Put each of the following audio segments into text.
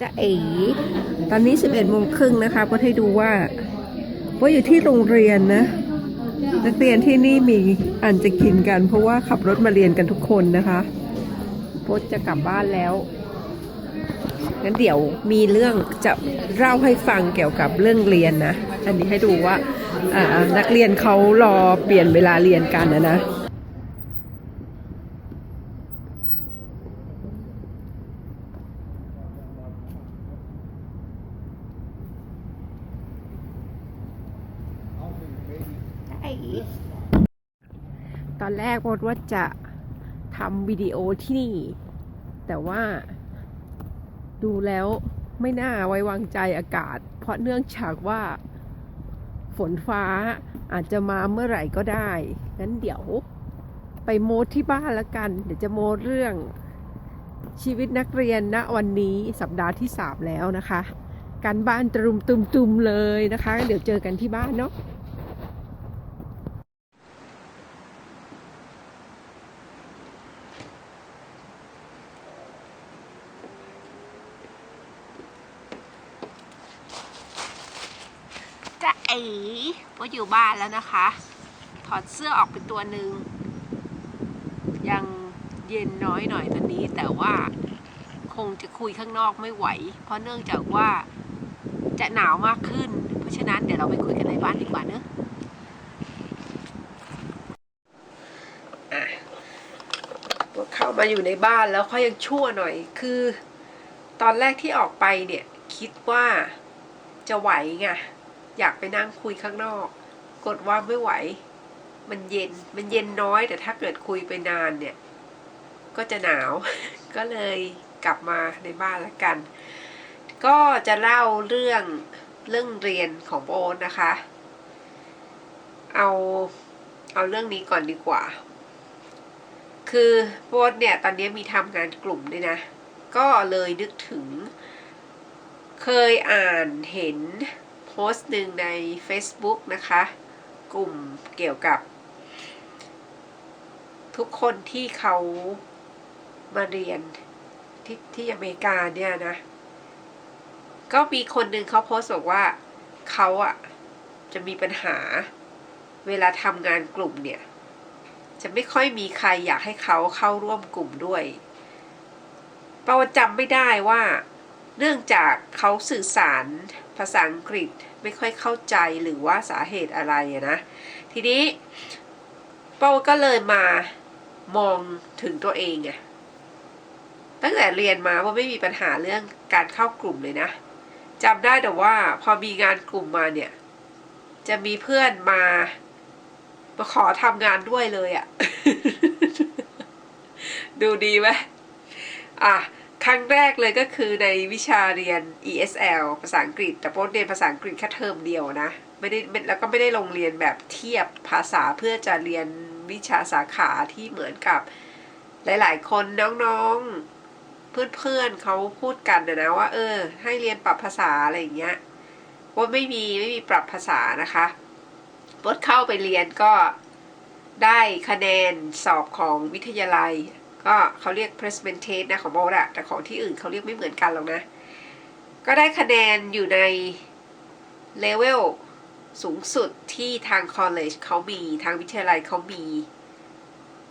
จะเอ๋ตอนนี้ 11โมงครึ่งนะคะก็ให้ดูว่าว่าอยู่ที่โรงเรียนนะนักเรียนที่นี่มีอันจะกินกัน เพราะว่าขับรถมาเรียนกันทุกคนนะคะโพสจะกลับบ้านแล้วงั้นเดี๋ยวมีเรื่องจะเล่าให้ฟังเกี่ยวกับเรื่องเรียนนะ อันนี้ให้ดูว่าอ่านักเรียนเขารอเปลี่ยนเวลาเรียนกันนะนะ ตอน แรกโบดว่าจะทำวิดีโอที่นี่ แต่ว่าดูแล้วไม่น่าไว้วางใจอากาศ เพราะเนื่องจากว่าฝนฟ้าอาจจะมาเมื่อไหร่ก็ได้ งั้นเดี๋ยวไปโมดที่บ้านละกัน เดี๋ยวจะโมดเรื่องชีวิตนักเรียนณวันนี้สัปดาห์ที่สามแล้วนะคะ การบ้านตรุมตุมตุมๆเลยนะคะ เดี๋ยวเจอกันที่บ้านเนาะเอ๋ว่า อยู่บ้านแล้วนะคะ ถอดเสื้อออกเป็นตัวหนึ่ง ยังเย็นน้อยหน่อยตอนนี้ แต่ว่าคงจะคุยข้างนอกไม่ไหว เพราะเนื่องจากว่าจะหนาวมากขึ้น เพราะฉะนั้นเดี๋ยวเราไปคุยกันในบ้านดีกว่าเนอะอะเข้ามาอยู่ในบ้านแล้วเขายังชั่วหน่อย คือ ตอนแรกที่ออกไปเนี่ย คิดว่าจะไหวไงอยากไปนั่งคุยข้างนอก กดว่าไม่ไหว มันเย็น มันเย็นน้อยแต่ถ้าเกิดคุยไปนานเนี่ย ก็จะหนาว ก็เลยกลับมาในบ้านละกัน ก็จะเล่าเรื่องเรื่องเรียนของโอนนะคะ เอาเอาเรื่องนี้ก่อนดีกว่า คือโบนเนี่ยตอนนี้มีทำงานกลุ่มด้วยนะ ก็เลยนึกถึง เคยอ่านเห็นโพสต์หนึ่งใน Facebook นะคะ กลุ่มเกี่ยวกับ ทุกคนที่เขามาเรียนที่ที่อเมริกาเนี่ยนะ ก็มีคนหนึ่งเขาโพสต์บอกว่าเขาอะจะมีปัญหาเวลาทำงานกลุ่มเนี่ย จะไม่ค่อยมีใครอยากให้เขาเข้าร่วมกลุ่มด้วยเปาจำไม่ได้ว่า เนื่องจากเขาสื่อสารภาษาอังกฤษ ไม่ค่อยเข้าใจหรือว่าสาเหตุอะไรนะ ทีนี้เป้าก็เลยมามองถึงตัวเองไงตั้งแต่เรียนมาว่าไม่มีปัญหาเรื่องการเข้ากลุ่มเลยนะจำได้แต่ว่าพอมีงานกลุ่มมาเนี่ย จะมีเพื่อนมามาขอทำงานด้วยเลยอะดูดีไหมอะ รั้งแรกเลยก็คือในวิชาเรียน ESL ภาษาอังกฤษ แต่โป๊เรียนภาษาอังกฤษแค่เทอมเดียวนะไม่ได้แล้วก็ไม่ได้ลงเรียนแบบเทียบภาษาเพื่อจะเรียนวิชาสาขาที่เหมือนกับหลาย ๆ คนน้องๆ เพื่อนๆเขาพูดกันนะนะว่า เออ ให้เรียนปรับภาษาอะไรอย่างเงี้ยว่าไม่มีไม่มีปรับภาษานะคะโป๊เข้าไปเรียนก็ได้คะแนนสอบของวิทยาลัย ก็เขาเรียก placement test นะของโบอะแต่ของที่อื่นเขาเรียกไม่เหมือนกันหรอกนะ ก็ได้คะแนนอยู่ในเลเวลสูงสุดที่ทาง college เขามีทางวิทยาลัยเขามี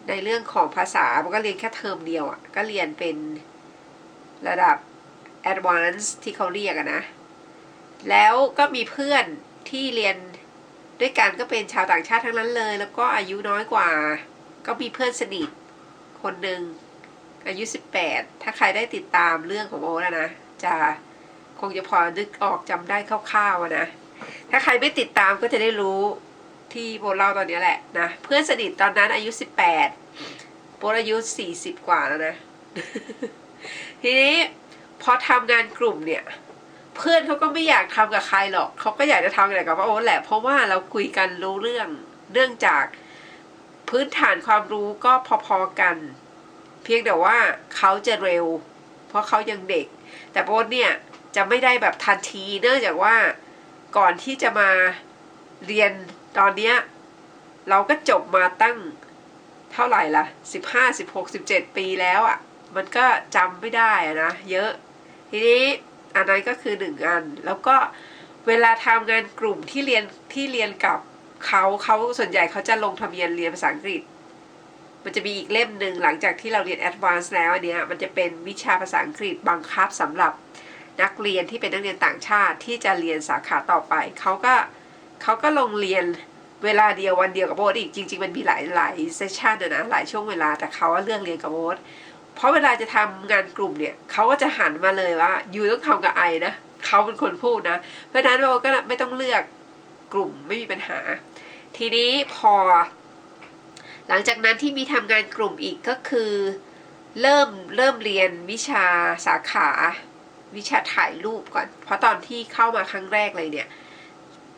ในเรื่องของภาษา มันก็เรียนแค่เทอมเดียวอะ่ะ ก็เรียนเป็นระดับ advanced ที่เขาเรียกอะนะ แล้วก็มีเพื่อนที่เรียนด้วยกันก็เป็นชาวต่างชาติทั้งนั้นเลย แล้วก็อายุน้อยกว่า ก็มีเพื่อนสนิท คนหนึ่งอายุ18ถ้าใครได้ติดตามเรื่องของโอแล้วนะ จะคงจะพอนึกออกจำได้คร่าวๆนะ ถ้าใครไม่ติดตามก็จะได้รู้ที่โบเล่าตอนนี้แหละนะ เพื่อนสนิทตอนนั้นอายุ18โบอายุ40กว่าแล้วนะ ทีนี้พอทำงานกลุ่มเนี่ย เพื่อนเขาก็ไม่อยากทำกับใครหรอก เขาก็อยากจะทำแต่กับโอ๊ตแหละ เพราะว่าเราคุยกันรู้เรื่องเรื่องจาก พื้นฐานความรู้ก็พอๆกัน เพียงแต่ว่าเขาจะเร็ว เพราะเขายังเด็ก แต่โบทเนี่ยจะไม่ได้แบบทันที เนื่องจากว่าก่อนที่จะมาเรียนตอนเนี้ยเราก็จบมาตั้งเท่าไหร่ละสิบห้าสิบหกสิบเจ็ดปีแล้วอะ่ะ มันก็จำไม่ได้ะนะ เยอะ ทีนี้อันนั้นก็คือหนึ่งอัน แล้วก็เวลาทำงานกลุ่มที่เรียนที่เรียนกับ เขาเขาส่วนใหญ่เขาจะลงทะเบียนเรียนภาษาอังกฤษ มันจะมีอีกเล่มหนึ่งหลังจากที่เราเรียน Advanced แล้วอันเนี้ยมันจะเป็นวิชาภาษาอังกฤษบังคับสำหรับนักเรียนที่เป็นนักเรียนต่างชาติที่จะเรียนสาขาต่อไปเขาก็เขาก็ลงเรียนเวลาเดียววันเดียวกับโบสอีกจริง ๆ มันมีหลายหลายเซสชันนะหลายช่วงเวลาแต่เขาเลือกเรียนกับโบสเพราะเวลาจะทำงานกลุ่มเนี่ยเขาก็จะหันมาเลยว่ายูต้องทำกับไอนะเขาเป็นคนพูดนะ เพราะฉะนั้นโบก็ไม่ต้องเลือกกลุ่มไม่มีปัญหา ทีนี้พอ หลังจากนั้นที่มีทำงานกลุ่มอีกก็คือ เริ่มเริ่มเรียนวิชาสาขาวิชาถ่ายรูปก่อน เพราะตอนที่เข้ามาครั้งแรกเลยเนี่ย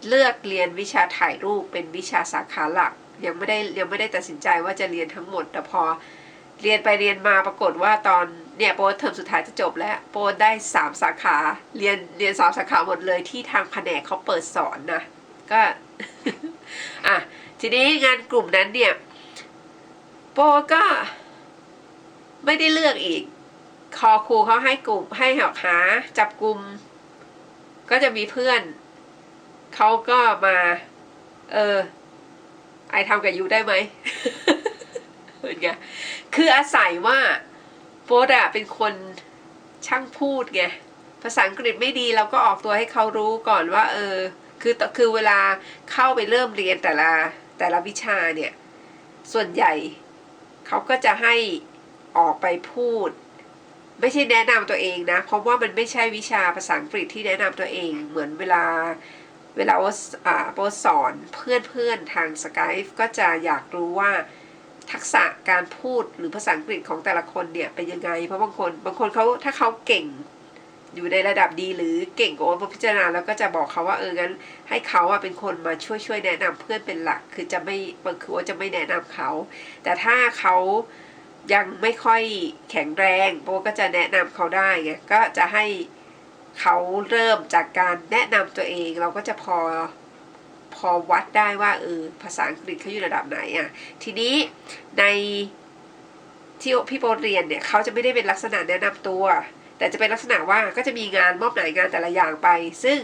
เลือกเรียนวิชาถ่ายรูปเป็นวิชาสาขาหลัก ยังไม่ได้ยังไม่ได้ตัดสินใจว่าจะเรียนทั้งหมด แต่พอเรียนไปเรียนมาปรากฏว่าตอนเนี่ยโปรเทอมสุดท้ายจะจบแล้ว โปรได้สามสาขา เรียนเรียนสามสาขาหมดเลยที่ทางแผนกเขาเปิดสอนนะ ก็ อะทีนี้งานกลุ่มนั้นเนี่ย โปก็ไม่ได้เลือกอีก คอครูเขาให้กลุ่มให้หอกหา จับกลุ่มก็จะมีเพื่อนเขาก็มา เออ ไอทำกับยูได้ไหมเหมือนไงคืออาศัยว่าโฟดอะเป็นคนช่างพูดไงภาษาอังกฤษไม่ดีเราก็ออกตัวให้เขารู้ก่อนว่า เออ คือคือเวลาเข้าไปเริ่มเรียนแต่ละแต่ละวิชาเนี่ย ส่วนใหญ่เขาก็จะให้ออกไปพูด ไม่ใช่แนะนำตัวเองนะ เพราะว่ามันไม่ใช่วิชาภาษาอังกฤษที่แนะนำตัวเอง เหมือนเวลาเวลาอสอ่าโสอนเพื่อนเพื่อนๆทางสกายก็จะอยากรู้ว่าทักษะการพูดหรือภาษาอังกฤษของแต่ละคนเนี่ยเป็นยังไง เพราะบางคนบางคนเขาถ้าเขาเก่ง อยู่ในระดับดีหรือเก่งกว่าโอ๊ตพิจารณาแล้วก็จะบอกเขาว่าเอองั้น ให้เขาอะเป็นคนมาช่วยช่วยแนะนำเพื่อนเป็นหลัก คือจะไม่บางคือว่าจะไม่แนะนำเขา แต่ถ้าเขายังไม่ค่อยแข็งแรงโบก็จะแนะนำเขาได้ไงก็จะให้เขาเริ่มจากการแนะนำตัวเองเราก็จะพอพอวัดได้ว่าเออภาษาอังกฤษเขาอยู่ระดับไหนอะทีนี้ในที่พี่โบเรียนเนี่ยเขาจะไม่ได้เป็นลักษณะแนะนำตัว แต่จะเป็นลักษณะว่าก็จะมีงานมอบหมายงานแต่ละอย่างไป ซึ่ง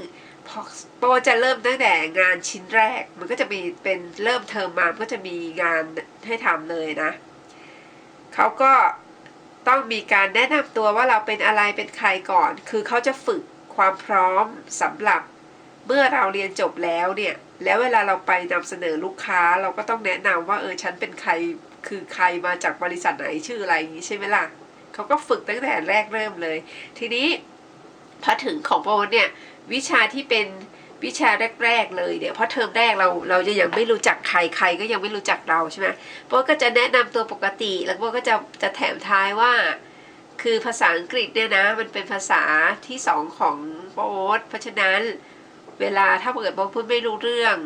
พอโปรจะเริ่มตั้งแต่งานชิ้นแรก มันก็จะมีเป็นเริ่มเทอมมาก็จะมีงานให้ทำเลยนะเขาก็ต้องมีการแนะนำตัวว่าเราเป็นอะไรเป็นใครก่อน คือเขาจะฝึกความพร้อมสำหรับเมื่อเราเรียนจบแล้วเนี่ย แล้วเวลาเราไปนำเสนอลูกค้าเราก็ต้องแนะนำว่าเออฉันเป็นใครคือใครมาจากบริษัทไหนชื่ออะไรอย่างนี้ใช่ไหมล่ะ เขาก็ฝึกตั้งแต่แรกเริ่มเลย ทีนี้พอถึงของโปรเนี่ยวิชาที่เป็นวิชาแรกๆเลยเนี่ยเพราะเทอมแรกเราเราจะยังไม่รู้จักใครใครก็ยังไม่รู้จักเราใช่ไหมโปรก็จะแนะนำตัวปกติ แล้วโปรก็จะจะแถมท้ายว่า คือภาษาอังกฤษเนี่ยนะ มันเป็นภาษาที่สองของโปรเพราะฉะนั้นเวลาถ้าเกิดโปรพูดไม่รู้เรื่อง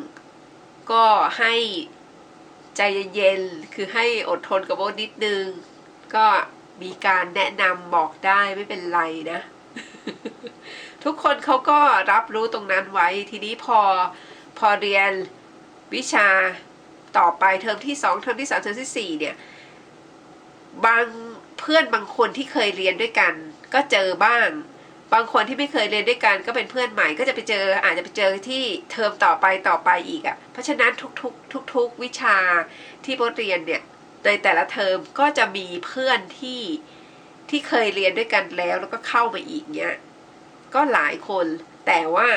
ก็ให้ใจเย็นๆคือให้อดทนกับโบนิดนึง ก็ มีการแนะนำบอกได้ไม่เป็นไรนะ ทุกคนเขาก็รับรู้ตรงนั้นไว้ทีนี้พอพอเรียนวิชาต่อไปเทอมที่สองเทอมที่สามเทอมที่สี่เนี่ย บางเพื่อนบางคนที่เคยเรียนด้วยกัน ก็เจอบ้าง บางคนที่ไม่เคยเรียนด้วยกัน ก็เป็นเพื่อนใหม่ก็จะไปเจอ อาจจะไปเจอที่เทอมต่อไปต่อไปอีกอะ่ะ เพราะฉะนั้นทุกๆ ทุก ๆ วิชาที่โบเรียนเนี่ย ในแต่ละเทอมก็จะมีเพื่อนที่ที่เคยเรียนด้วยกันแล้ว แล้วก็เข้ามาอีกเนี่ยก็หลายคน แต่ว่า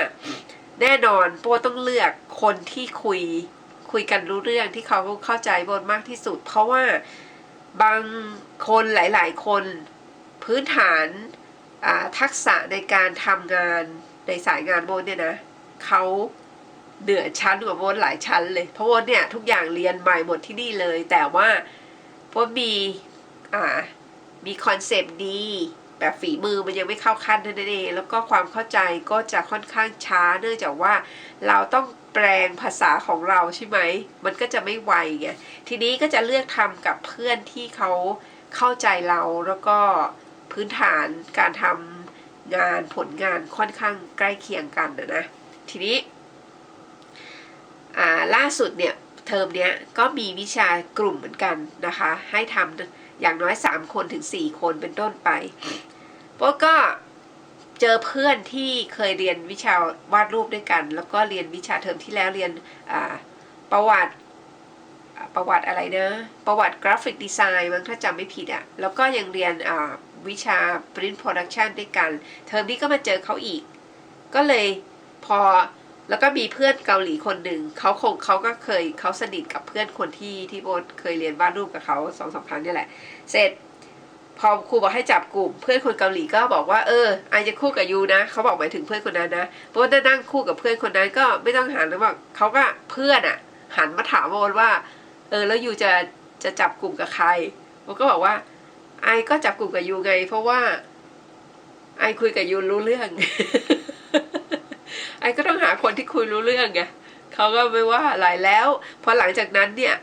แน่นอนโบต้องเลือกคนที่คุยคุยกันรู้เรื่องที่เขาเข้าใจโบนมากที่สุด เพราะว่าบางคนหลาย ๆ คนพื้นฐานทักษะในการทำงานในสายงานโบนเนี่ยนะเขา เหนือชั้นกว่าโบนหลายชั้นเลยเพราะว่าเนี่ยทุกอย่างเรียนใหม่หมดที่นี่เลย แต่ว่าโบนมีอ่ามีคอนเซปต์ดีแบบฝีมือมันยังไม่เข้าขั้นเท่านั้นเองแล้วก็ความเข้าใจก็จะค่อนข้างช้าเนื่องจากว่าเราต้องแปลงภาษาของเราใช่ไหม มันก็จะไม่ไวไงทีนี้ก็จะเลือกทำกับเพื่อนที่เขาเข้าใจเราแล้วก็พื้นฐานการทำงานผลงานค่อนข้างใกล้เคียงกันนะนะทีนี้ ล่าสุดเนี่ยเทอมเนี้ยก็มีวิชากลุ่มเหมือนกันนะคะ ให้ทำอย่างน้อย 3 คนถึง 4 คนเป็นต้นไปโป๊ก็เจอเพื่อนที่เคยเรียนวิชาวาดรูปด้วยกัน แล้วก็เรียนวิชาเทอมที่แล้วเรียนประวัติประวัติอะไรนะ ประวัติกราฟิกดีไซน์มั้งถ้าจำไม่ผิดอะ่ะแล้วก็ยังเรียนวิชา print production ด้วยกัน เทอมนี้ก็มาเจอเขาอีก ก็เลยพอ แล้วก็มีเพื่อนเกาหลีคนหนึ่งเขาคงเขาก็เคยเขาสนิทกับเพื่อนคนที่ที่โบทเคยเรียนวาดรูปกับเขาสองสามครั้งนี่แหละ เสร็จ พอครูบอกให้จับกลุ่ม เพื่อนคนเกาหลีก็บอกว่าเออไอจะคู่กับยูนะเขาบอกหมายถึงเพื่อนคนนั้นนะเพราะว่านั่งคู่กับเพื่อนคนนั้นก็ไม่ต้องหันแล้วบอกเขาก็เพื่อนอะ หันมาถามโบนว่า เออแล้วยูจะจะจับกลุ่มกับใครโบก็บอกว่า ไอก็จับกลุ่มกับยูไง เพราะว่า ไอคุยกับยูรู้เรื่อง ไอ้ก็ต้องหาคนที่คุยรู้เรื่องไงเขาก็ไม่ว่าอะไรแล้วพอหลังจากนั้นเนี่ย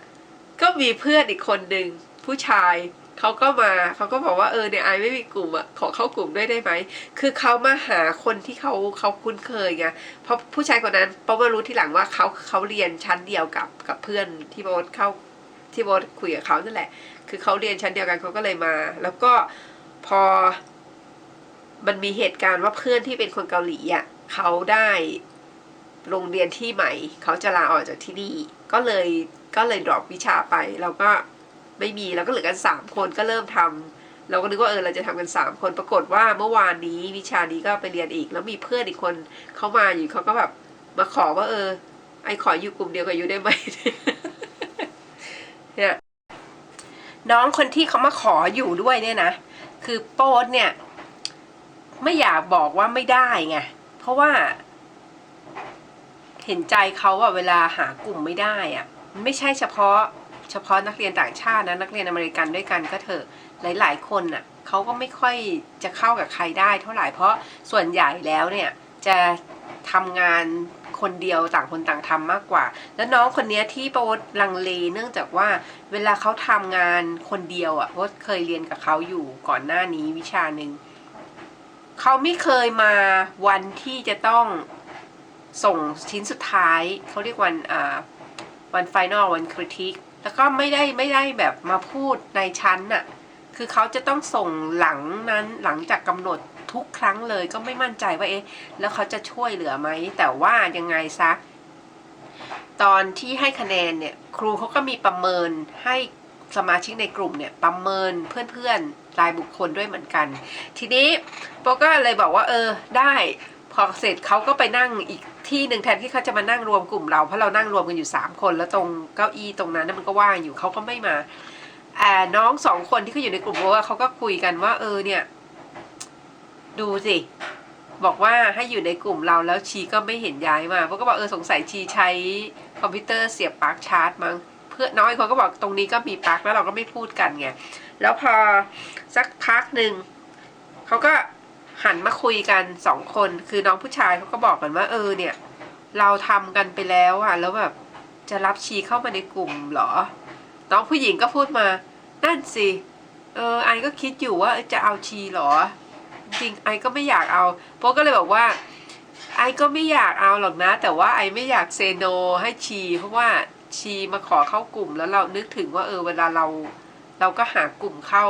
ก็มีเพื่อนอีกคนหนึ่งผู้ชายเขาก็มาเขาก็บอกว่าเออเนี่ยไอไม่มีกลุ่มอะขอเข้ากลุ่มด้วยได้ไหมคือเขามาหาคนที่เขาเขาคุ้นเคยไงเพราะผู้ชายคนนั้นเพราะว่ารู้ทีหลังว่าเขาเขาเรียนชั้นเดียวกับกับเพื่อนที่โบทเข้าที่โบทคุยกับเขานั่นแหละ คือเขาเรียนชั้นเดียวกันเขาก็เลยมา แล้วก็พอมันมีเหตุการณ์ว่าเพื่อนที่เป็นคนเกาหลีอะ เขาได้โรงเรียนที่ใหม่ เขาจะลาออกจากที่นี่ ก็เลยก็เลยดรอปวิชาไปเราก็ไม่มีเราก็เหลือกันสามคนก็เริ่มทำเราก็นึกว่าเออเราจะทำกันสามคนปรากฏว่าเมื่อวานนี้วิชานี้ก็ไปเรียนอีก แล้วมีเพื่อนอีกคนเข้ามาอยู่เขาก็แบบมาขอว่าเออ ไอขออยู่กลุ่มเดียวกับยูได้ไหมเนี่ยน้องคนที่เขามาขออยู่ด้วยเนี่ยนะคือโป๊ตเนี่ย ไม่อยากบอกว่าไม่ได้ไง เพราะว่า เห็นใจเขาอะเวลาหากลุ่มไม่ได้อะไม่ใช่เฉพาะ เฉพาะนักเรียนต่างชาตินะนักเรียนอเมริกันด้วยกันก็เถอะหลาย ๆ คนน่ะเขาก็ไม่ค่อยจะเข้ากับใครได้ เท่าไหร่เพราะส่วนใหญ่แล้วเนี่ยจะทำงานคนเดียวต่างคนต่างทำมากกว่า แล้วน้องคนนี้ที่โป๊ตลังเลเนื่องจากว่าเวลาเขาทำงานคนเดียวอะ่ะโป๊ตเคยเรียนกับเขาอยู่ก่อนหน้านี้วิชาหนึ่ง เขาไม่เคยมาวันที่จะต้องส่งชิ้นสุดท้าย เขาเรียกวันอ่าวันไฟนอลวันคริติกแล้วก็ไม่ได้ไม่ได้แบบมาพูดในชั้นน่ะ คือเขาจะต้องส่งหลังนั้นหลังจากกำหนดทุกครั้งเลยก็ไม่มั่นใจว่าเอ๊ะแล้วเขาจะช่วยเหลือไหม แต่ว่ายังไงซะ ตอนที่ให้คะแนนเนี่ย ครูเขาก็มีประเมินให้สมาชิกในกลุ่มเนี่ย ประเมินเพื่อนๆรายบุคคลด้วยเหมือนกัน ทีนี้ โปก็เลยบอกว่าเออได้พอเสร็จเขาก็ไปนั่งอีกที่หนึ่งแทนที่เขาจะมานั่งรวมกลุ่มเราเพราะเรานั่งรวมกันอยู่สามคน แล้วตรงเก้าอี้ตรงนั้นมันก็ว่างอยู่เขาก็ไม่มาอ่าน้องสองคนที่เขาอยู่ในกลุ่มโว่าเขาก็คุยกันว่า เออเนี่ย ดูสิบอกว่าให้อยู่ในกลุ่มเราแล้วชีก็ไม่เห็นย้ายมาเพราะก็บอกเออสงสัยชีใช้คอมพิวเตอร์เสียบปลั๊กชาร์จมั้งเพื่อน้อยคนก็บอกตรงนี้ก็มีปลั๊กแล้วเราก็ไม่พูดกันไงแล้วพอสักพักหนึ่งเขาก็ หันมาคุยกันสองคน คือน้องผู้ชายเขาก็บอกกันว่า เออเนี่ย เราทำกันไปแล้วอะแล้วแบบจะรับชีเข้ามาในกลุ่มหรอ น้องผู้หญิงก็พูดมา นั่นสิ เออไอก็คิดอยู่ว่าจะเอาชีหรอ จริงไอก็ไม่อยากเอาโป๊กก็เลยบอกว่า ไอก็ไม่อยากเอาหรอกนะ แต่ว่าไอไม่อยากเซโนให้ชี เพราะว่าชีมาขอเข้ากลุ่มแล้วเรานึกถึงว่าเออเวลาเรา เราก็หากลุ่มเข้า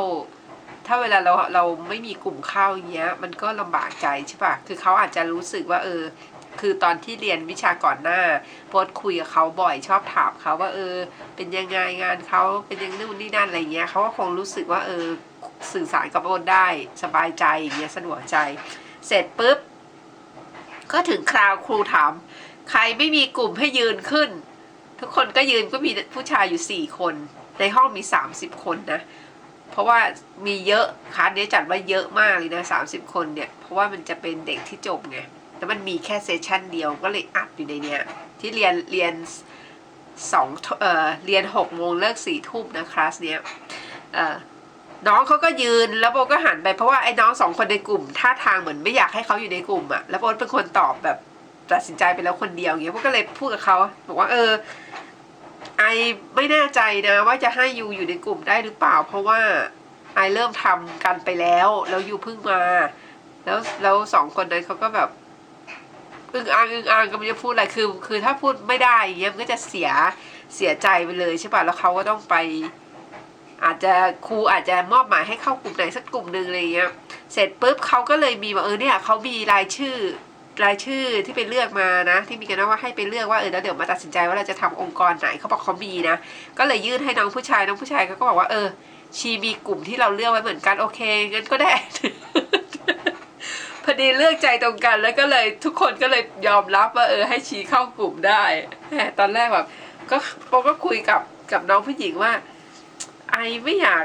ถ้าเวลาเราเราไม่มีกลุ่มเข้าอย่างเงี้ย มันก็ลำบากใจใช่ปะคือเขาอาจจะรู้สึกว่าเออ คือตอนที่เรียนวิชาก่อนหน้าโพสต์คุยกับเขาบ่อยชอบถามเขาว่าเออ เป็นยังไงงานเขาเป็นยังนู่นนี่นั่นอะไรเงี้ยเขาก็คงรู้สึกว่าเออสื่อสารกับโอนได้สบายใจอย่างเงี้ยสะดวกใจ เสร็จปุ๊บก็ถึงคราวครูถาม ใครไม่มีกลุ่มให้ยืนขึ้น ทุกคนก็ยืนก็มีผู้ชายอยู่สี่คน ในห้องมีสามสิบคนนะ เพราะว่ามีเยอะคลาสนี้จัดว่าเยอะมากเลยนะสามสิบคนเนี่ย เพราะว่ามันจะเป็นเด็กที่จบไงแล้วมันมีแค่เซสชันเดียวก็เลยอัดอยู่ในเนี้ยที่เรียนเรียนสองเอ่อเรียนหกโมงเลิกสี่ทุ่มนะคลาสเนี้ยเอ่อน้องเขาก็ยืนแล้วโบก็หันไปเพราะว่าไอ้น้องสองคนในกลุ่มท่าทางเหมือนไม่อยากให้เขาอยู่ในกลุ่มอะแล้วโบเป็นคนตอบแบบตัดสินใจไปแล้วคนเดียวอย่างเงี้ยโบก็เลยพูดกับเขาบอกว่าเออ ไม่แน่ใจนะว่าจะให้ยูอยู่ในกลุ่มได้หรือเปล่า เพราะว่าไอเริ่มทำกันไปแล้วแล้วยูเพิ่งมา แล้วแล้วสองคนนั้นเขาก็แบบอึ้งอ่างอึ้งอ่างก็ไม่รู้จะพูดอะไรคือ คือถ้าพูดไม่ได้อย่างเงี้ยมันก็จะเสียเสียใจไปเลยใช่ป่ะแล้วเขาก็ต้องไป อาจจะครูอาจจะมอบหมายให้เข้ากลุ่มไหนสักกลุ่มหนึ่งอะไรเงี้ยเสร็จปุ๊บเขาก็เลยมีว่าเออเนี่ยเขามีรายชื่อ รายชื่อที่ไปเลือกมานะ ที่มีกันว่าให้ไปเลือกว่าเออแล้วเดี๋ยวมาตัดสินใจว่าเราจะทำองค์กรไหนเขาบอกเขามีนะ ก็เลยยื่นให้น้องผู้ชายน้องผู้ชายเขาก็บอกว่าเออ ชีมีกลุ่มที่เราเลือกไว้เหมือนกันโอเคงั้นก็ได้พอดีเลือกใจตรงกันแล้วก็เลยทุกคนก็เลยยอมรับว่าเออให้ชีเข้ากลุ่มได้แหมตอนแรกแบบก็โปก็คุยกับกับน้องผู้หญิงว่า ไอไม่อยาก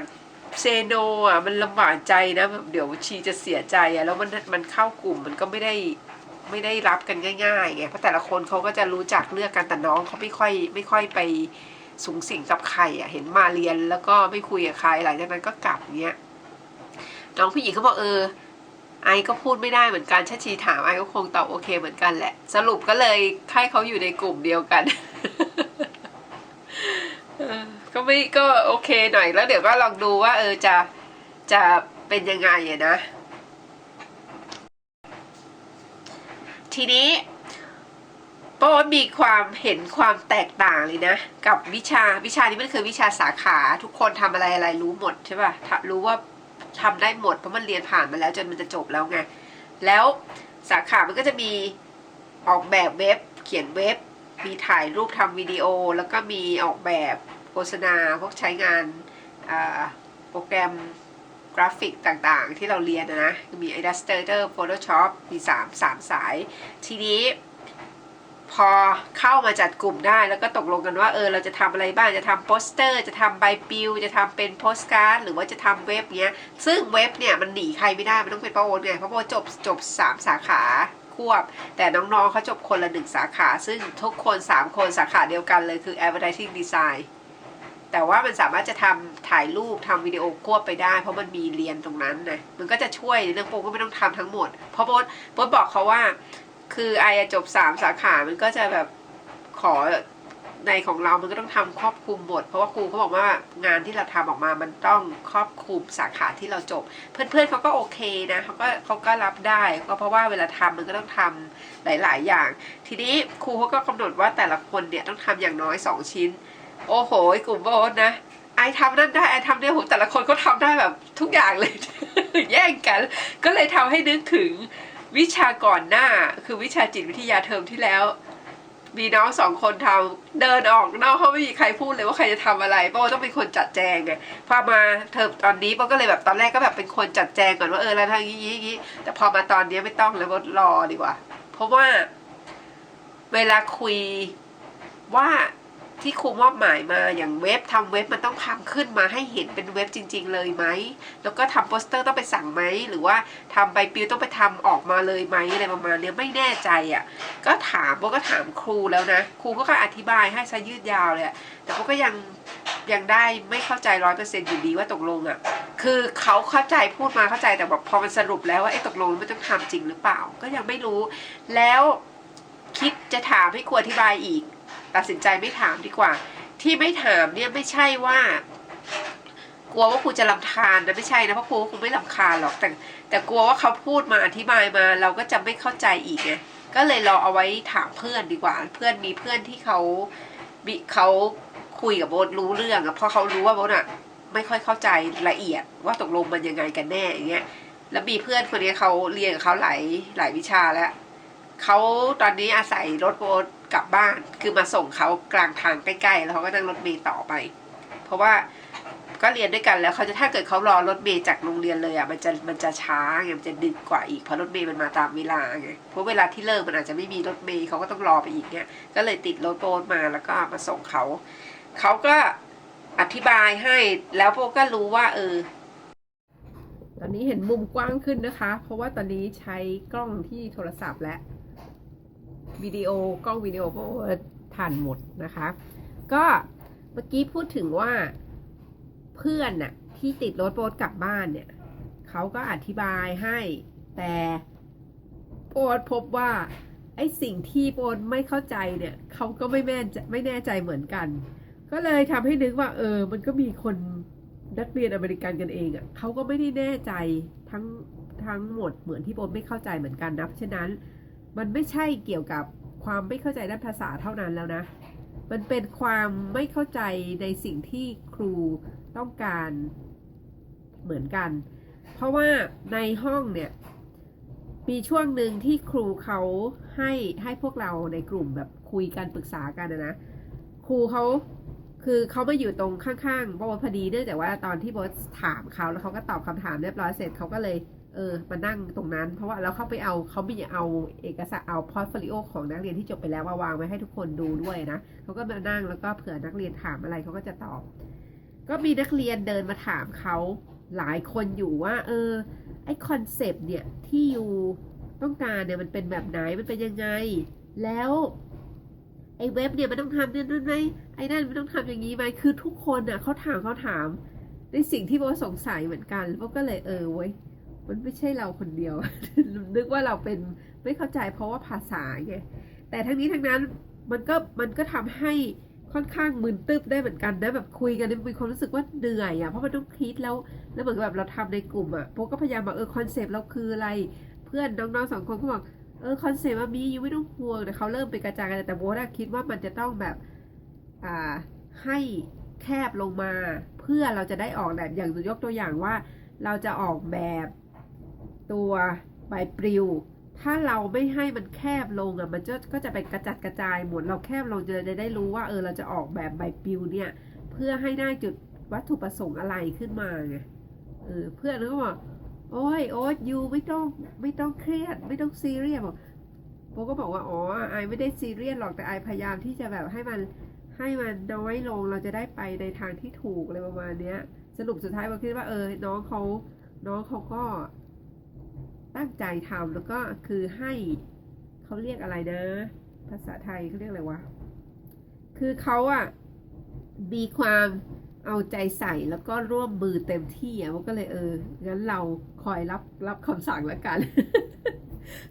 เซโนอะมันลำบากใจนะแบบเดี๋ยวชีจะเสียใจอะแล้วมันมันเข้ากลุ่มมันก็ไม่ได้ ไม่ได้รับกันง่ายๆไงเพราะแต่ละคนเขาก็จะรู้จักเลือกกันแต่น้องเขาไม่ค่อยไม่ค่อยไปสูงสิงกับใครอะเห็นมาเรียนแล้วก็ไม่คุยกับใครหลังจากนั้นก็กลับเงี้ยน้องผู้หญิงเขาบอกเออไอก็พูดไม่ได้เหมือนกันถ้าชีถามไอก็คงตอบโอเคเหมือนกันแหละ สรุปก็เลยให้เขาอยู่ในกลุ่มเดียวกันก็ไม่ก็โอเคหน่อยแล้วเดี๋ยวก็ลองดูว่า เออจะจะเป็นยังไงอะนะ ทีนี้โป้มีความเห็นความแตกต่างเลยนะ กับวิชาวิชานี้มันคือวิชาสาขาทุกคนทำอะไรอะไรรู้หมดใช่ป่ะรู้ว่าทำได้หมดเพราะมันเรียนผ่านมาแล้วจนมันจะจบแล้วไงแล้วสาขามันก็จะมีออกแบบเว็บ เขียนเว็บ มีถ่ายรูปทำวิดีโอ แล้วก็มีออกแบบโฆษณาพวกใช้งานโปรแกรม กราฟิกต่างๆ ที่เราเรียนนะมี Illustrator Photoshop มี3 3 สาย ทีนี้ พอเข้ามาจัดกลุ่มได้แล้วก็ตกลงกันว่าเออเราจะทำอะไรบ้างจะทำโปสเตอร์ จะทำใบปลิว จะทำเป็นโพสการ์ดหรือว่าจะทำเว็บเนี้ย ซึ่งเว็บเนี่ยมันหนีใครไม่ได้ มันต้องเป็นป้าโอ๊ตไงเพราะป้าโอ๊ตจบจบสามสาขาควบ แต่น้องๆเขาจบคนละหนึ่งสาขา ซึ่งทุกคน 3 คนสาขาเดียวกันเลยคือ advertising design แต่ว่ามันสามารถจะทำถ่ายรูปทำวิดีโอควบไปได้ เพราะมันมีเรียนตรงนั้นนะมันก็จะช่วยเรื่องโปรก็ไม่ต้องทำทั้งหมด เพราะโบ๊ทโบ๊ทบอกเขาว่า คือไอจบสามสาขา มันก็จะแบบขอในของเรามันก็ต้องทำครอบคลุมหมด เพราะว่าครูเขาบอกว่างานที่เราทำออกมา มันต้องครอบคลุมสาขาที่เราจบ เพื่อนๆเขาก็โอเคนะเขาก็เขาก็รับได้ ก็เพราะว่าเวลาทำมันก็ต้องทำหลาย ๆ อย่าง ทีนี้ครูเขาก็กำหนดว่าแต่ละคนเนี่ยต้องทำอย่างน้อยสองชิ้น โอ้โหกลุ่มโบสนะไอทำนั่นได้ไอทำเนี่ยโหแต่ละคนเขาทำได้แบบทุกอย่างเลย แย่งกัน ก็เลยทำให้นึกถึงวิชาก่อนหน้า คือวิชาจิตวิทยาเทอมที่แล้ว มีน้องสองคนทำเดินออกนอกเขาไม่มีใครพูดเลยว่าใครจะทำอะไรโป้ต้องเป็นคนจัดแจงไงพอมาเทอมตอนนี้โป้ก็เลยแบบตอนแรกก็แบบเป็นคนจัดแจงก่อนว่าเออแล้วทางนี้นี้นี้แต่พอมาตอนนี้ไม่ต้องเลยโป้รอดีกว่า เพราะว่าเวลาคุยว่า ที่ครูมอบหมายมาอย่างเว็บทำเว็บมันต้องทำขึ้นมาให้เห็นเป็นเว็บจริง ๆ เลยไหม แล้วก็ทำโปสเตอร์ต้องไปสั่งไหม หรือว่าทำใบปลิวต้องไปทำออกมาเลยไหมอะไรประมาณนี้ไม่แน่ใจอะ ก็ถามโบก็ถามครูแล้วนะ ครูก็ค่อยอธิบายให้ซะยืดยาวเลยแต่โบก็ยังยังได้ไม่เข้าใจร้อยเปอร์เซ็นต์อยู่ดีว่าตกลงอะ คือเขาเข้าใจพูดมาเข้าใจแต่แบบพอมันสรุปแล้วว่าไอ้ตกลงมันต้องทำจริงหรือเปล่า ก็ยังไม่รู้ แล้วคิดจะถามให้ครูอธิบายอีก ตัดสินใจไม่ถามดีกว่า ที่ไม่ถามเนี่ยไม่ใช่ว่า กลัวว่าครูจะลำคาญนะไม่ใช่นะเพราะครูคงไม่ลำคาญหรอกแต่ แต่กลัวว่าเขาพูดมาอธิบายมา เราก็จะไม่เข้าใจอีกไงก็เลยรอเอาไว้ถามเพื่อนดีกว่า เพื่อนมีเพื่อนที่เขาบิเขาคุยกับโบทรู้เรื่องอะเพราะเขารู้ว่าโบทอะไม่ค่อยเข้าใจละเอียดว่าตกลงมันยังไงกันแน่อย่างเงี้ยแล้วมีเพื่อนคนนี้เขาเรียนกับเขาหลายหลายวิชาแล้วเขาตอนนี้อาศัยรถโบท กลับบ้าน คือมาส่งเขากลางทางใกล้ๆ แล้วเขาก็นั่งรถเมล์ต่อไป เพราะว่าก็เรียนด้วยกันแล้วเขาจะถ้าเกิดเขารอรถเมย์จากโรงเรียนเลยอะมันจะมันจะช้าไงมันจะดึกกว่าอีกเพราะรถเมย์มันมาตามเวลาไงเพราะเวลาที่เลิกมันอาจจะไม่มีรถเมย์เขาก็ต้องรอไปอีกเนี่ยก็เลยติดรถโบนมาแล้วก็มาส่งเขาเขาก็อธิบายให้แล้วโบก็รู้ว่า เออ ตอนนี้เห็นมุมกว้างขึ้นนะคะ เพราะว่าตอนนี้ใช้กล้องที่โทรศัพท์และ วิดีโอกล้องวิดีโอโบทันหมดนะคะ ก็เมื่อกี้พูดถึงว่าเพื่อนน่ะที่ติดรถโบ๊ทกลับบ้านเนี่ยเขาก็อธิบายให้แต่โบ๊ทพบว่าไอ้สิ่งที่โบ๊ทไม่เข้าใจเนี่ยเขาก็ไม่แม่นไม่แน่ใจเหมือนกัน ก็เลยทำให้นึกว่า เออ มันก็มีคนนักเรียนอเมริกันกันเองอะ่ะเขาก็ไม่ได้แน่ใจทั้งทั้งหมดเหมือนที่โบ๊ทไม่เข้าใจเหมือนกันนะเพราะฉะนั้น มันไม่ใช่เกี่ยวกับความไม่เข้าใจด้านภาษาเท่านั้นแล้วนะ มันเป็นความไม่เข้าใจในสิ่งที่ครูต้องการเหมือนกัน เพราะว่าในห้องเนี่ย มีช่วงหนึ่งที่ครูเขาให้ให้พวกเราในกลุ่มแบบคุยกันปรึกษากันนะ ครูเขาคือเขามาอยู่ตรงข้างๆโบทพอดีเนื่องจากว่าตอนที่โบทถามเขาแล้วเขาก็ตอบคำถามเรียบร้อยเสร็จเขาก็เลย เออมานั่งตรงนั้น เพราะว่าแล้วเข้าไปเอาเขาไม่เอาเอกสารเอาพอร์ตโฟลิโอของนักเรียนที่จบไปแล้วมาวางไว้ให้ทุกคนดูด้วยนะเขาก็มานั่งแล้วก็เผื่อนักเรียนถามอะไรเขาก็จะตอบ ก็มีนักเรียนเดินมาถามเขาหลายคนอยู่ว่า เออ ไอคอนเซปต์เนี่ยที่อยู่ต้องการเนี่ยมันเป็นแบบไหนมันเป็นยังไง แล้วไอเว็บเนี่ยมันต้องทำเนี่ยนู่นไหมไอ้นั่นมันต้องทำอย่างนี้ไหมคือทุกคนอะเขาถามเขาถาม ในสิ่งที่โบสงสัยเหมือนกันโบก็เลยเออเว้ย มันไม่ใช่เราคนเดียว นึกว่าเราเป็นไม่เข้าใจเพราะว่าภาษาไงแต่ทั้งนี้ทั้งนั้นมันก็มันก็ทำให้ค่อนข้างมึนตึ๊บได้เหมือนกันนะแบบคุยกันมีความรู้สึกว่าเหนื่อยอะเพราะมันต้องคิดแล้วแล้วเหมือนแบบเราทำในกลุ่มอะโบก็พยายามบอกเออคอนเซปต์เราคืออะไร เพื่อนน้องๆสองคนก็บอกเออคอนเซปต์มันมีอยู่ไม่ต้องห่วงแต่เขาเริ่มไปกระจายกันแต่โบน่ะคิดว่ามันจะต้องแบบอ่าให้แคบลงมา เพื่อเราจะได้ออกแบบอย่างยกตัวอย่างว่า เราจะออกแบบ ตัวใบปลิว ถ้าเราไม่ให้มันแคบลงอะมันจะก็จะเป็นกระจัดกระจายหมดเราแคบลงจะได้รู้ว่าเออเราจะออกแบบใบปลิวเนี่ย เพื่อให้ได้จุดวัตถุประสงค์อะไรขึ้นมาไงเออเพื่อนก็บอกโอ้ยโอ๊ตยูไม่ต้องไม่ต้องเครียด ไม่ต้องซีเรียสบอกโบก็บอกว่าอ๋อไอไม่ได้ซีเรียสหรอกแต่ไอพยายามที่จะแบบให้มันให้มันน้อยลงเราจะได้ไปในทางที่ถูกอะไรประมาณเนี้ย สรุปสุดท้ายโบคิดว่าเออน้องเขาน้องเขาก็ ตั้งใจทำแล้วก็คือให้เขาเรียกอะไรนะ ภาษาไทยเขาเรียกอะไรวะ คือเขาอะมีความเอาใจใส่แล้วก็ร่วมมือเต็มที่อะมันก็เลยเออ งั้นเราคอยรับรับคำสั่งแล้วกัน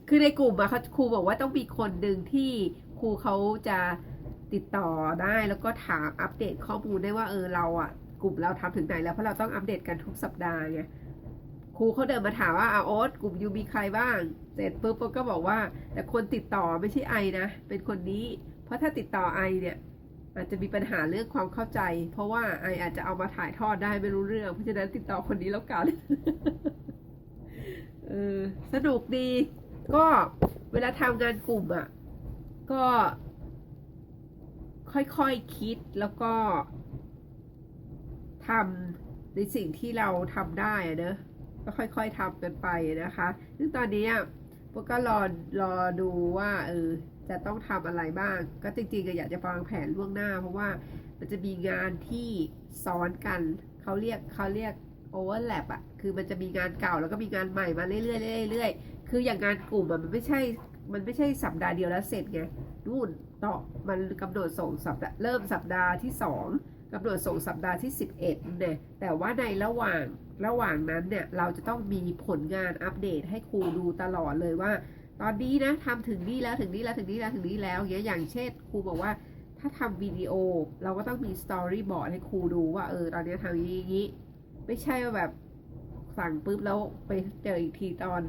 คือในกลุ่มอะเขาครูบอกว่าต้องมีคนหนึ่งที่ครูเขาจะติดต่อได้แล้วก็ถามอัปเดตข้อมูลได้ว่าเออเราอะกลุ่มเราทำถึงไหนแล้วเพราะเราต้องอัปเดตกันทุกสัปดาห์ไง ครูเขาเดินมาถามว่าอาโอ๊ตกลุ่มยูมีใครบ้าง เสร็จปุ๊บก็บอกว่า แต่คนติดต่อไม่ใช่ไอนะ เป็นคนนี้ เพราะถ้าติดต่อไอเนี่ยอาจจะมีปัญหาเรื่องความเข้าใจ เพราะว่าไออาจจะเอามาถ่ายทอดได้ไม่รู้เรื่อง เพราะฉะนั้นติดต่อคนนี้แล้วกันเออสนุกดี ก็เวลาทำงานกลุ่มอะ ก็ ค่อยๆคคิดแล้วก็ทำในสิ่งที่เราทำได้อะเนอะ ก็ค่อยๆทำกันไปนะคะ ซึ่งตอนนี้อะพวกก็รอรอดูว่าเออจะต้องทำอะไรบ้าง ก็จริงๆก็อยากจะวางแผนล่วงหน้า เพราะว่ามันจะมีงานที่ซ้อนกันเขาเรียกเขาเรียกโอเวอร์แลปอะคือมันจะมีงานเก่าแล้วก็มีงานใหม่มาเรื่อยๆเรื่อยๆคืออย่างงานกลุ่มอะมันไม่ใช่มันไม่ใช่สัปดาห์เดียวแล้วเสร็จไงนู่นต่อมันกำหนดส่งสัปดาห์เริ่มสัปดาห์ที่สองกำหนดส่งสัปดาห์ที่ 11เนี่ยแต่ว่าในระหว่าง ระหว่างนั้นเนี่ยเราจะต้องมีผลงานอัปเดตให้ครูดูตลอดเลยว่า ตอนนี้นะทำถึงนี่แล้วถึงนี่แล้วถึงนี่แล้วถึงนี่แล้วอย่างเงี้ยอย่างเช่นครูบอกว่าถ้าทำวิดีโอเราก็ต้องมีสตอรี่บอร์ดให้ครูดูว่าเออตอนนี้ทำอย่างนี้อย่างนี้ไม่ใช่ว่าแบบสั่งปุ๊บแล้วไปเจออีกทีตอน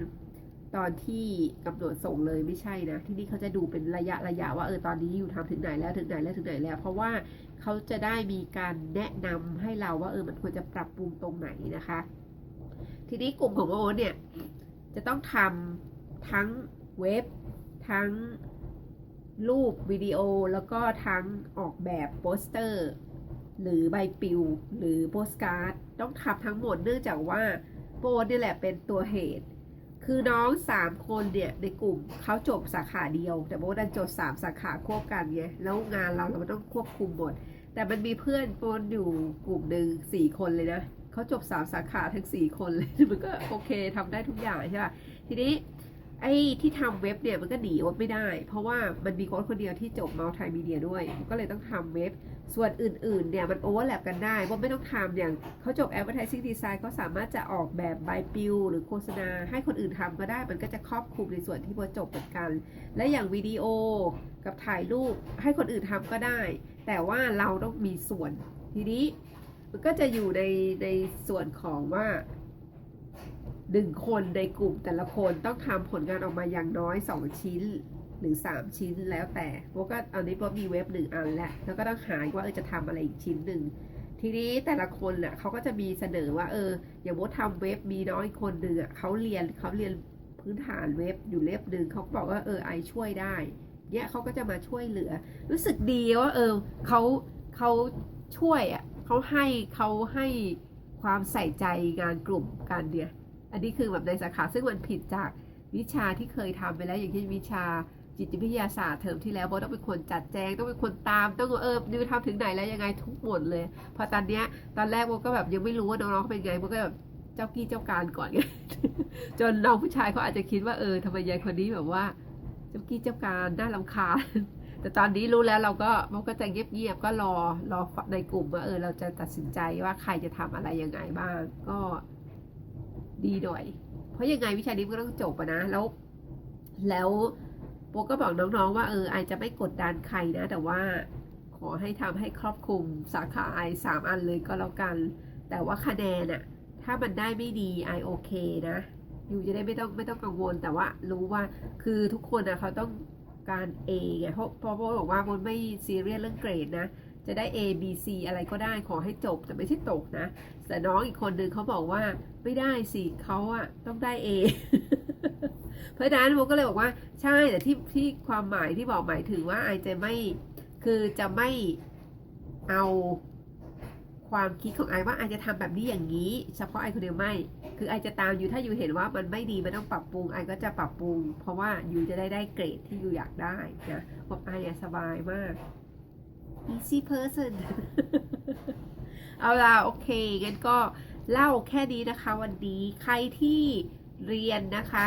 ตอนที่กำหนดส่งเลยไม่ใช่นะที่นี่เขาจะดูเป็นระยะระยะว่าเออตอนนี้อยู่ทำถึงไหนแล้วถึงไหนแล้วถึงไหนแล้ว เพราะว่าเขาจะได้มีการแนะนำให้เราว่าเออมันควรจะปรับปรุงตรงไหนนะคะ ทีนี้กลุ่มของโอ๊ตเนี่ยจะต้องทำทั้งเว็บ ทั้งรูปวิดีโอแล้วก็ทั้งออกแบบโปสเตอร์ หรือใบปลิว หรือโปสการ์ดต้องทำทั้งหมดเนื่องจากว่าโปสนี่แหละเป็นตัวเหตุ คือน้องสามคนเนี่ยในกลุ่มเขาจบสาขาเดียว แต่โบดันจบสามสาขาควบกันไงแล้วงานเราเราต้องควบคุมหมด แต่มันมีเพื่อนโปนอยู่กลุ่มหนึ่งสี่คนเลยนะเขาจบสามสาขาทั้งสี่คนเลยมันก็โอเคทำได้ทุกอย่างใช่ป่ะทีนี้ไอ้ที่ทำเว็บเนี่ยมันก็หนีอ๊ตไม่ได้ เพราะว่ามันมีค้ดคนเดียวที่จบมัลติมีเดียด้วย ก็เลยต้องทำเว็บ ส่วนอื่นๆ เนี่ยมันโอเวอร์แลปกันได้ว่าไม่ต้องทำอย่างเขาจบ advertising design เขาสามารถจะออกแบบใบปลิวหรือโฆษณาให้คนอื่นทำก็ได้ มันก็จะครอบคลุมในส่วนที่โบจบเหมือนกัน และอย่างวิดีโอกับถ่ายรูปให้คนอื่นทำก็ได้ แต่ว่าเราต้องมีส่วนทีนี้มันก็จะอยู่ในในส่วนของว่าหนึ่งคนในกลุ่มแต่ละคนต้องทำผลงานออกมาอย่างน้อย 2 ชิ้น หรือ 3 ชิ้นแล้วแต่โบก็อันนี้โบมีเว็บหนึ่งอันแหละแล้วก็ต้องหาว่าเออจะทำอะไรอีกชิ้นหนึ่งทีนี้แต่ละคนน่ะเขาก็จะมีเสนอว่าเอออย่างมดทำเว็บมีน้อยคนหนึ่งอะเขาเรียนเขาเรียนพื้นฐานเว็บอยู่เล็บหนึ่งเขาบอกว่าเออไอช่วยได้เนี่ยเขาก็จะมาช่วยเหลือ รู้สึกดีว่าเออเขาเขาช่วยอะเขาให้เขาให้ความใส่ใจงานกลุ่มกันเนี่ยอันนี้คือแบบในสาขาซึ่งมันผิดจากวิชาที่เคยทำไปแล้วอย่างเช่นวิชา จิตวิทยาศาสตร์เทอมที่แล้วโบต้องเป็นคนจัดแจงต้องเป็นคนตามต้องเออนิวทำถึงไหนแล้วยังไงทุกหมดเลย พอตอนเนี้ยตอนแรกโบก็แบบยังไม่รู้ว่าน้องๆเขาเป็นไงโบก็แบบเจ้ากี้เจ้าการก่อนไงจนน้องผู้ชายเขาอาจจะคิดว่าเออทำไมยายคนนี้แบบว่า เจ้ากี้เจ้าการน่าลำคาญแต่ตอนนี้รู้แล้วเราก็มันก็จะเงียบๆก็รอรอในกลุ่มว่าเออเราจะตัดสินใจว่าใครจะทำอะไรยังไงบ้างก็ดีหน่อยเพราะยังไงวิชานี้มันก็ต้องจบนะแล้วแล้ว โบก็บอกน้องๆ ว่าเออไอจะไม่กดดันใครนะ แต่ว่าขอให้ทำให้ครอบคลุมสาขาไอสามอันเลยก็แล้วกัน แต่ว่าคะแนนอะถ้ามันได้ไม่ดีไอโอเคนะอยู่จะได้ไม่ต้องไม่ต้องกังวลแต่ว่ารู้ว่าคือทุกคนอะเขาต้องการ A ไงเพราะพราะโบบอกว่าโบไม่ซีเรียสเรื่องเกรดนะจะได้ A B C อะไรก็ได้ขอให้จบแต่ไม่ใช่ตกนะ แต่น้องอีกคนนึงเขาบอกว่าไม่ได้สิเขาอะต้องได้ A เพราะฉะนั้นโมก็เลยบอกว่าใช่แต่ที่ที่ความหมายที่บอกหมายถึงว่าไอจะไม่คือจะไม่เอาความคิดของไอว่าไอจะทำแบบนี้อย่างนี้ เฉพาะไอคนเดียวไม่ คือไอจะตามอยู่ถ้าอยู่เห็นว่ามันไม่ดีมันต้องปรับปรุงไอก็จะปรับปรุง เพราะว่าอยู่จะได้ได้เกรดที่อยู่อยากได้นะบอกไออะสบายมาก easy person เอาล่ะโอเคงั้นก็เล่าแค่นี้นะคะวันนี้ใครที่เรียนนะคะ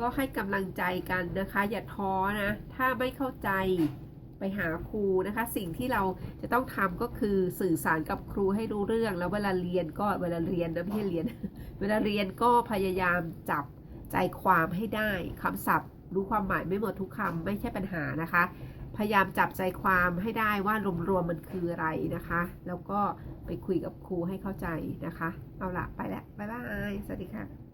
ก็ให้กำลังใจกันนะคะ อย่าท้อนะ ถ้าไม่เข้าใจไปหาครูนะคะ สิ่งที่เราจะต้องทำก็คือสื่อสารกับครูให้รู้เรื่อง แล้วเวลาเรียนก็เวลาเรียนนะไม่ใช่เรียน เวลาเรียนก็พยายามจับใจความให้ได้คำศัพท์ รู้ความหมายไม่หมดทุกคำไม่ใช่ปัญหานะคะ พยายามจับใจความให้ได้ว่ารวมๆมันคืออะไรนะคะ แล้วก็ไปคุยกับครูให้เข้าใจนะคะ เอาละไปแล้วบ๊ายบายสวัสดีค่ะ